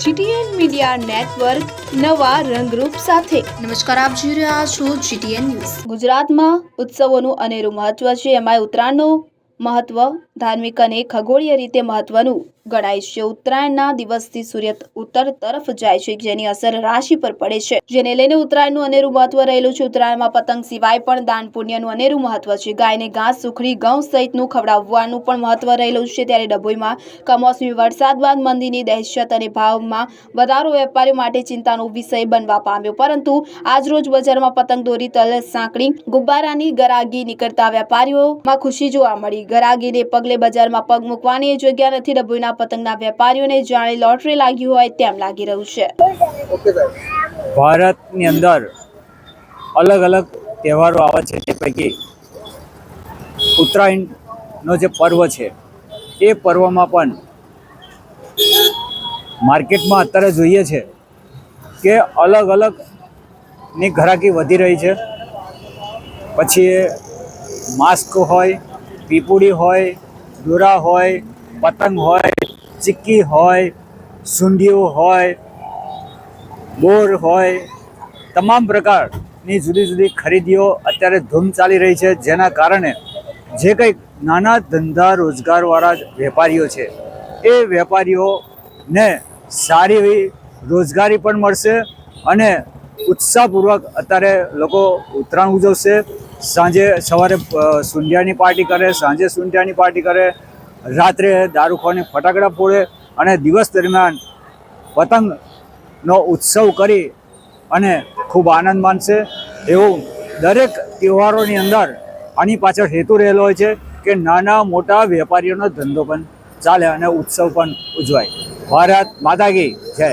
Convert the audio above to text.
GTN media network નવા રંગરૂપ સાથે. નમસ્કાર આપ જોઈ રહ્યા છો જીટીએન ન્યૂઝ. ગુજરાતમાં ઉત્સવોનું અનેરું મહત્વ છે. એમાંય ઉત્તરાયણનું મહત્વ, ધાર્મિક અને ખગોળીય રીતે મહત્વનું ગણાય છે. ઉત્તરાયણના દિવસથી સૂર્ય ઉત્તર તરફ જાય છે, જેની અસર રાશિ પર પડે છે. જેને લઈને ઉત્તરાયણનું અનેરું મહત્વ રહેલું છે. ઉત્તરાયણમાં પતંગ સિવાય પણ દાન પુણ્યનું અનેરું મહત્વ છે. ગાયને ઘાસ, સુખડી, ઘઉં સહિતનું ખવડાવવાનું પણ મહત્વ રહેલું છે. ત્યારે ડભોઈમાં કમોસમી વરસાદ બાદ મંદીની દહેશત અને ભાવમાં વધારો વેપારીઓ માટે ચિંતાનો વિષય બનવા પામ્યો. પરંતુ આજરોજ બજારમાં પતંગ દોરી, તલ, સાંકળી, ગુબ્બારાની ગરાગી નીકળતા વેપારીઓમાં ખુશી જોવા મળી ગરાગીને પગલે બજારમાં પગ મૂકવાની જગ્યા નથી. ડભોઈના પતંગના વેપારીઓને જાણે લોટરી લાગી હોય તેમ લાગી રહ્યું છે. ભારતની અંદર અલગ અલગ તહેવારો આવે છે. તે પૈકી ઉત્તરાયણનો જે પર્વ છે એ પર્વમાં પણ માર્કેટમાં અત્યારે જોઈએ છે કે અલગ અલગની ઘરાકી વધી રહી છે. પછી માસ્ક હોય પીપુડી હોય, દોરા હોય, પતંગ હોય, ચીક્કી હોય, સુંઢીઓ હોય બોર હોય, તમામ પ્રકારની જુદી જુદી ખરીદીઓ અત્યારે ધૂમ ચાલી રહી છે, જેના કારણે જે કંઈક નાના ધંધા રોજગારવાળા વેપારીઓ છે, એ વેપારીઓને સારી એવી રોજગારી પણ મળશે અને ઉત્સાહપૂર્વક અત્યારે લોકો ઉત્તરાયણ ઉજવશે. સાંજે સવારે સુંઢિયાની પાર્ટી કરે, સાંજે સુંઢિયાની પાર્ટી કરે, રાત્રે દારૂ ફટાકડા ફોડે અને દિવસ દરમિયાન પતંગનો ઉત્સવ કરી અને ખૂબ આનંદ માનશે એવું દરેક તહેવારોની અંદર આની પાછળ હેતુ રહેલો હોય છે કે નાના મોટા વેપારીઓનો ધંધો પણ ચાલે અને ઉત્સવ પણ ઉજવાય. ભારત માતા કી જય.